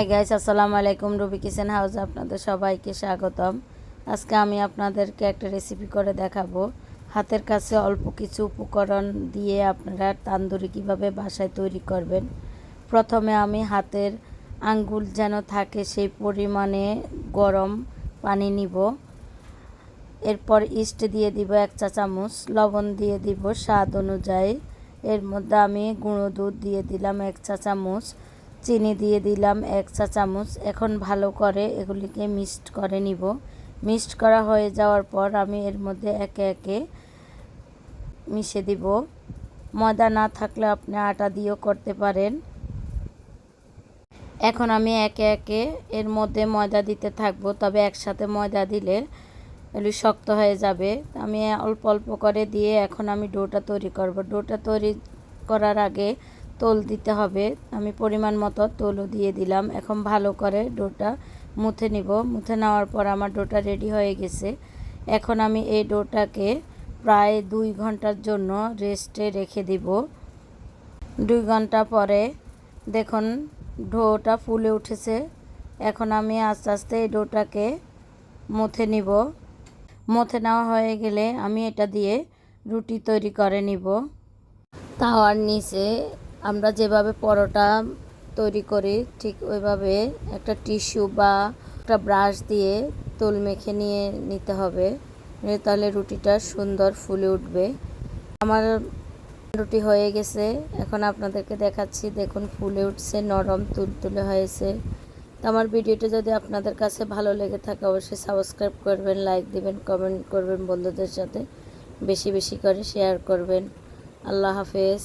Hi guys আসসালামু আলাইকুম। Ruby kitchen house আপনাদের সবাইকে স্বাগতম। আজকে আমি আপনাদেরকে একটা রেসিপি করে দেখাবো। হাতের কাছে অল্প কিছু উপকরণ দিয়ে আপনারা তান্দুরি কীভাবে বাসায় তৈরি করবেন। প্রথমে আমি হাতের আঙ্গুল যেন থাকে সেই পরিমাণে গরম পানি নিব। এরপর ইস্ট দিয়ে দিব এক চা চামচ, লবণ দিয়ে দিব স্বাদ অনুযায়ী। এর মধ্যে আমি গুঁড়ো দুধ দিয়ে দিলাম এক চা চামচ। চিনি দিয়ে দিলাম এক চা চামচ। এখন ভালো করে এগুলিকে মিক্সড করে নিব। মিক্সড করা হয়ে যাওয়ার পর আমি এর মধ্যে একে একে মিশে দিব। ময়দা না থাকলে আপনি আটা দিয়েও করতে পারেন। এখন আমি একে একে এর মধ্যে ময়দা দিতে থাকব, তবে একসাথে ময়দা দিলে এগুলি শক্ত হয়ে যাবে। আমি অল্প অল্প করে দিয়ে এখন আমি ডোটা তৈরি করব। ডোটা তৈরি করার আগে তোল দিতে হবে। আমি পরিমাণ মতো তোলও দিয়ে দিলাম। এখন ভালো করে ডোটা মুথে নিব। মুথে নেওয়ার পর আমার ডোটা রেডি হয়ে গেছে। এখন আমি এই ডোটাকে প্রায় দুই ঘণ্টার জন্য রেস্টে রেখে দিব। দুই ঘণ্টা পরে দেখুন, ডোটা ফুলে উঠেছে। এখন আমি আস্তে আস্তে এই ডোটাকে মুথে নিব। মুথে নেওয়া হয়ে গেলে আমি এটা দিয়ে রুটি তৈরি করে নিব। তাওয়ার নিচে আমরা যেভাবে পরোটা তৈরি করি, ঠিক ওইভাবে একটা টিস্যু বা একটা ব্রাশ দিয়ে তোল মেখে নিয়ে নিতে হবে। তাহলে রুটিটা সুন্দর ফুলে উঠবে। আমার রুটি হয়ে গেছে। এখন আপনাদেরকে দেখাচ্ছি, দেখুন ফুলে উঠছে, নরম তুলতুলে হয়েছে। তো আমার ভিডিওটা যদি আপনাদের কাছে ভালো লেগে থাকে, অবশ্যই সাবস্ক্রাইব করবেন, লাইক দিবেন, কমেন্ট করবেন বন্ধুদের সাথে। বেশি বেশি করে শেয়ার করবেন। আল্লাহ হাফেজ।